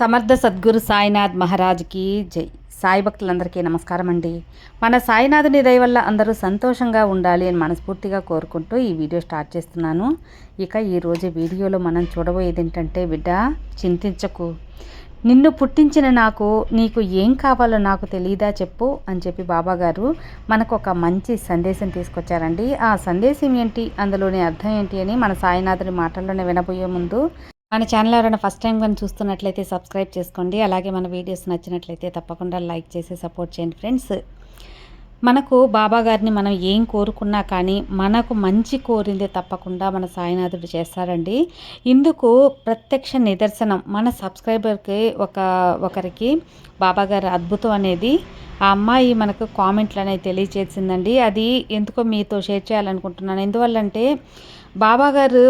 సమర్థ సద్గురు సాయినాథ్ మహారాజ్కి జై. సాయి భక్తులందరికీ నమస్కారం అండి. మన సాయినాథుని దయ వల్ల అందరూ సంతోషంగా ఉండాలి అని మనస్ఫూర్తిగా కోరుకుంటూ ఈ వీడియో స్టార్ట్ చేస్తున్నాను. ఇక ఈరోజు వీడియోలో మనం చూడబోయేది ఏంటంటే బిడ్డ చింతించకు. నిన్ను పుట్టించిన నాకు నీకు ఏం కావాలో నాకు తెలియదా చెప్పు అని చెప్పి బాబాగారు మనకు ఒక మంచి సందేశం తీసుకొచ్చారండి. ఆ సందేశం ఏంటి? అందులోని అర్థం ఏంటి అని మన సాయినాథుని మాటల్లోనే వినబోయే ముందు మన ఛానల్ ఎవరైనా ఫస్ట్ టైం కానీ చూస్తున్నట్లయితే సబ్స్క్రైబ్ చేసుకోండి. అలాగే మన వీడియోస్ నచ్చినట్లయితే తప్పకుండా లైక్ చేసి సపోర్ట్ చేయండి ఫ్రెండ్స్ మనకు బాబా గారిని మనం ఏం కోరుకున్నా కానీ మనకు మంచి కోరిందే తప్పకుండా మన సాయినాథుడు చేస్తారండి. ఇందుకు ప్రత్యక్ష నిదర్శనం మన సబ్స్క్రైబర్కి ఒక ఒకరికి బాబాగారి అద్భుతం అనేది ఆ అమ్మాయి మనకు కామెంట్లు అనేది తెలియచేసిందండి. అది ఎందుకో మీతో షేర్ చేయాలనుకుంటున్నాను. ఎందువల్లంటే బాబాగారు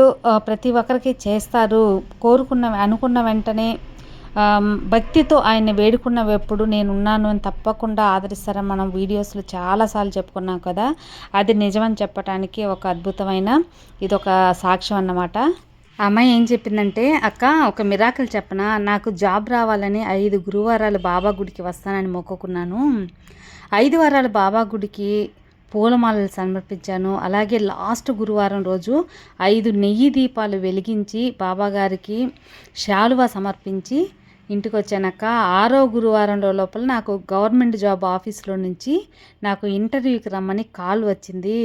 ప్రతి ఒక్కరికి చేస్తారు. కోరుకున్న అనుకున్న వెంటనే భక్తితో ఆయన్ని వేడుకున్నవెప్పుడు నేను ఉన్నాను అని తప్పకుండా ఆదరిస్తారని మనం వీడియోస్లో చాలాసార్లు చెప్పుకున్నాం కదా. అది నిజమని చెప్పడానికి ఒక అద్భుతమైన ఇదొక సాక్ష్యం అన్నమాట. అమ్మాయి ఏం చెప్పిందంటే అక్క ఒక మిరాకిల్ చెప్పనా? నాకు జాబ్ రావాలని ఐదు గురువారాలు బాబా గుడికి వస్తానని మొక్కుకున్నాను. ఐదు వారాలు బాబా గుడికి పూలమాలలు సమర్పించాను. అలాగే లాస్ట్ గురువారం రోజు ఐదు నెయ్యి దీపాలు వెలిగించి బాబాగారికి శాలువా సమర్పించి ఇంటికి వచ్చాక ఆరో గురువారం లోపల నాకు గవర్నమెంట్ జాబ్ ఆఫీస్లో నుంచి నాకు ఇంటర్వ్యూకి రమ్మని కాల్ వచ్చింది.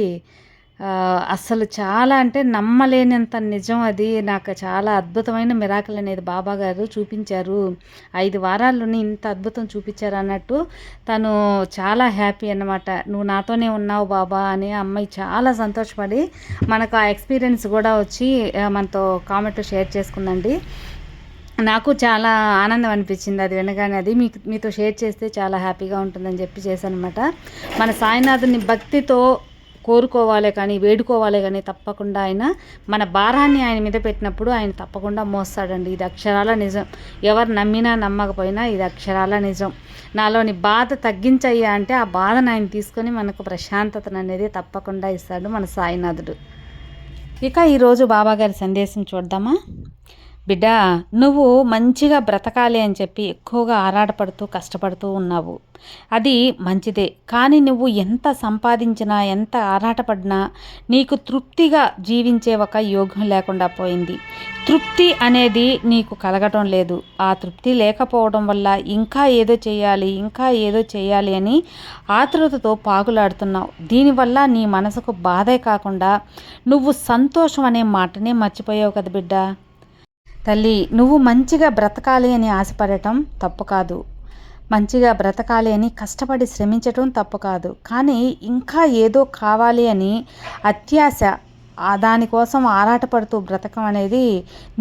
అస్సలు అసలు చాలా అంటే నమ్మలేనంత నిజం అది. నాకు చాలా అద్భుతమైన మిరాకల్ అనేది బాబా గారు చూపించారు. ఐదు వారాల్లోనే ఇంత అద్భుతం చూపించారు అన్నట్టు తను చాలా హ్యాపీ అన్నమాట. నువ్వు నాతోనే ఉన్నావు బాబా అని అమ్మాయి చాలా సంతోషపడి మనకు ఆ ఎక్స్పీరియన్స్ కూడా వచ్చి మనతో కామెంట్ షేర్ చేసుకుందండి. నాకు చాలా ఆనందం అనిపించింది అది వినగానే. అది మీకు మీతో షేర్ చేస్తే చాలా హ్యాపీగా ఉంటుందని చెప్పి చేశాను అనమాట మన సాయినాథుని భక్తితో కోరుకోవాలి కానీ వేడుకోవాలి కానీ తప్పకుండా ఆయన మన భారాన్ని ఆయన మీద పెట్టినప్పుడు ఆయన తప్పకుండా మోస్తాడండి. ఇది అక్షరాల నిజం. ఎవరు నమ్మినా నమ్మకపోయినా ఇది అక్షరాల నిజం. నాలోని బాధ తగ్గించయ్యా అంటే ఆ బాధను ఆయన తీసుకొని మనకు ప్రశాంతతను అనేది తప్పకుండా ఇస్తాడు మన సాయినాథుడు. ఇక ఈరోజు బాబా గారి సందేశం చూద్దామా? బిడ్డ నువ్వు మంచిగా బ్రతకాలి అని చెప్పి ఎక్కువగా ఆరాటపడుతూ కష్టపడుతూ ఉన్నావు. అది మంచిదే. కానీ నువ్వు ఎంత సంపాదించినా ఎంత ఆరాటపడినా నీకు తృప్తిగా జీవించే ఒక యోగం లేకుండా పోయింది. తృప్తి అనేది నీకు కలగటం లేదు. ఆ తృప్తి లేకపోవడం వల్ల ఇంకా ఏదో చేయాలి ఇంకా ఏదో చేయాలి అని ఆతృతతో పాకులాడుతున్నావు దీనివల్ల నీ మనసుకు బాధే కాకుండా నువ్వు సంతోషం అనే మాటనే మర్చిపోయావు కదా బిడ్డ. తల్లి నువ్వు మంచిగా బ్రతకాలి అని ఆశపడటం తప్పు కాదు మంచిగా బ్రతకాలి అని కష్టపడి శ్రమించటం తప్పు కాదు కానీ ఇంకా ఏదో కావాలి అని అత్యాశ దానికోసం ఆరాటపడుతూ బ్రతకం అనేది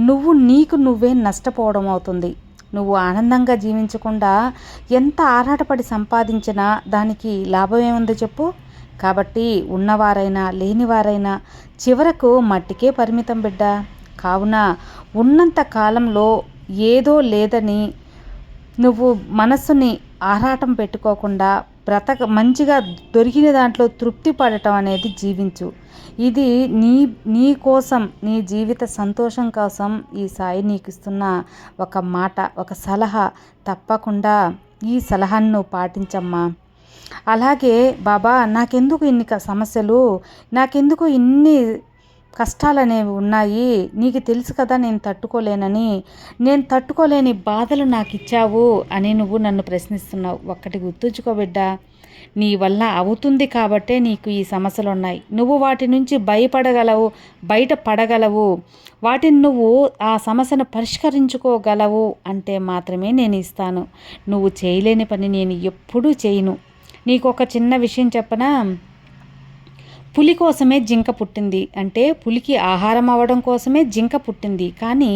నువ్వు నీకు నువ్వే నష్టపోవడం అవుతుంది. నువ్వు ఆనందంగా జీవించకుండా ఎంత ఆరాటపడి సంపాదించినా దానికి లాభం ఏముందో చెప్పు. కాబట్టి ఉన్నవారైనా లేనివారైనా చివరకు మట్టికే పరిమితం బిడ్డ. కావున ఉన్నంత కాలంలో ఏదో లేదని నువ్వు మనస్సుని ఆరాటం పెట్టుకోకుండా బ్రతక మంచిగా దొరికిన దాంట్లో తృప్తి పడటం అనేది జీవించు. ఇది నీ నీ కోసం నీ జీవిత సంతోషం కోసం ఈ సాయి నీకు ఇస్తున్న ఒక మాట ఒక సలహా. తప్పకుండా ఈ సలహాను నువ్వు పాటించమ్మా. అలాగే బాబా నాకెందుకు ఇన్ని సమస్యలు? నాకెందుకు ఇన్ని కష్టాలు అనేవి ఉన్నాయి. నీకు తెలుసు కదా నేను తట్టుకోలేనని. నేను తట్టుకోలేని బాధలు నాకు ఇచ్చావు అని నువ్వు నన్ను ప్రశ్నిస్తున్నావు. ఒక్కటి గుర్తుంచుకోబిడ్డా నీ వల్ల అవుతుంది కాబట్టే నీకు ఈ సమస్యలు ఉన్నాయి నువ్వు వాటి నుంచి భయపడగలవు బయట పడగలవు. వాటిని నువ్వు ఆ సమస్యను పరిష్కరించుకోగలవు అంటే మాత్రమే నేను ఇస్తాను. నువ్వు చేయలేని పని నేను ఎప్పుడూ చేయను. నీకు ఒక చిన్న విషయం చెప్పనా? పులి కోసమే జింక పుట్టింది. అంటే పులికి ఆహారం అవ్వడం కోసమే జింక పుట్టింది. కానీ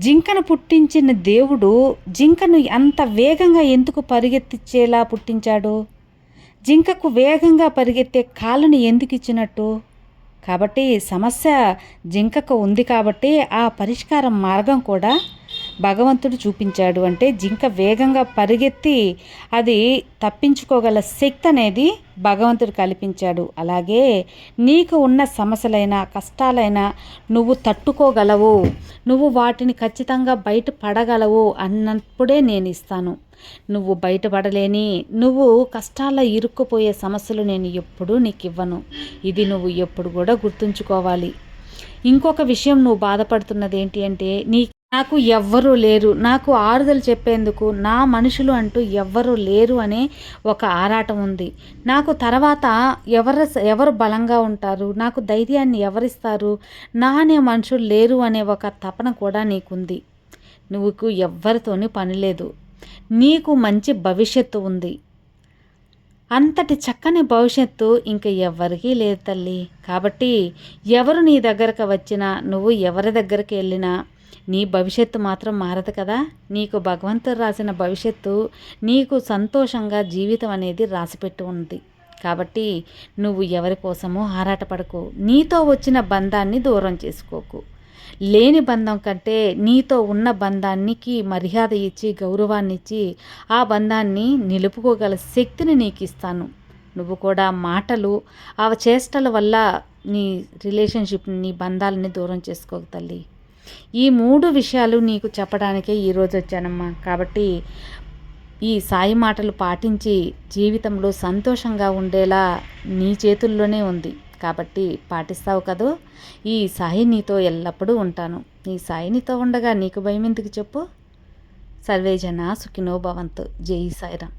జింకను పుట్టించిన దేవుడు జింకను అంత వేగంగా ఎందుకు పరిగెత్తించేలా పుట్టించాడు? జింకకు వేగంగా పరిగెత్తే కాళ్ళను ఎందుకు ఇచ్చినట్టు? కాబట్టి సమస్య జింకకు ఉంది కాబట్టి ఆ పరిష్కారం మార్గం కూడా భగవంతుడు చూపించాడు అంటే జింక వేగంగా పరిగెత్తి అది తప్పించుకోగల శక్తి అనేది భగవంతుడు కల్పించాడు. అలాగే నీకు ఉన్న సమస్యలైన కష్టాలైనా నువ్వు తట్టుకోగలవు. నువ్వు వాటిని ఖచ్చితంగా బయటపడగలవు అన్నప్పుడే నేను ఇస్తాను. నువ్వు బయటపడలేని నువ్వు కష్టాల్లో ఇరుక్కుపోయే సమస్యలు నేను ఎప్పుడూ నీకు ఇవ్వను. ఇది నువ్వు ఎప్పుడు కూడా గుర్తుంచుకోవాలి. ఇంకొక విషయం నువ్వు బాధపడుతున్నది ఏంటి అంటే నీ నాకు ఎవ్వరూ లేరు. నాకు ఆరుదలు చెప్పేందుకు నా మనుషులు అంటూ ఎవ్వరూ లేరు అనే ఒక ఆరాటం ఉంది. నాకు తర్వాత ఎవరు ఎవరు బలంగా ఉంటారు? నాకు ధైర్యాన్ని ఎవరిస్తారు? నా అనే మనుషులు లేరు అనే ఒక తపన కూడా నీకుంది. నువ్వుకు ఎవ్వరితోని పని లేదు. నీకు మంచి భవిష్యత్తు ఉంది. అంతటి చక్కని భవిష్యత్తు ఇంకా ఎవరికీ లేదు తల్లి. కాబట్టి ఎవరు నీ దగ్గరకు వచ్చినా నువ్వు ఎవరి దగ్గరికి వెళ్ళినా నీ భవిష్యత్తు మాత్రం మారదు కదా. నీకు భగవంతుడు రాసిన భవిష్యత్తు నీకు సంతోషంగా జీవితం అనేది రాసిపెట్టి ఉంది. కాబట్టి నువ్వు ఎవరి కోసమో ఆరాటపడకు. నీతో వచ్చిన బంధాన్ని దూరం చేసుకోకు. లేని బంధం కంటే నీతో ఉన్న బంధానికి మర్యాద ఇచ్చి గౌరవాన్ని ఇచ్చి ఆ బంధాన్ని నిలుపుకోగల శక్తిని నీకు ఇస్తాను నువ్వు కూడా మాటలు ఆ చేష్టల వల్ల నీ రిలేషన్షిప్ని నీ బంధాలని దూరం చేసుకోక తల్లి. ఈ మూడు విషయాలు నీకు చెప్పడానికే ఈరోజు వచ్చానమ్మా. కాబట్టి ఈ సాయి మాటలు పాటించి జీవితంలో సంతోషంగా ఉండేలా నీ చేతుల్లోనే ఉంది. కాబట్టి పాటిస్తావు కదూ. ఈ సాయి నీతో ఎల్లప్పుడూ ఉంటాను. ఈ సాయి నీతో ఉండగా నీకు భయం ఎందుకు చెప్పు సర్వేజన సుఖినో భవంతు. జై సాయిరామ్.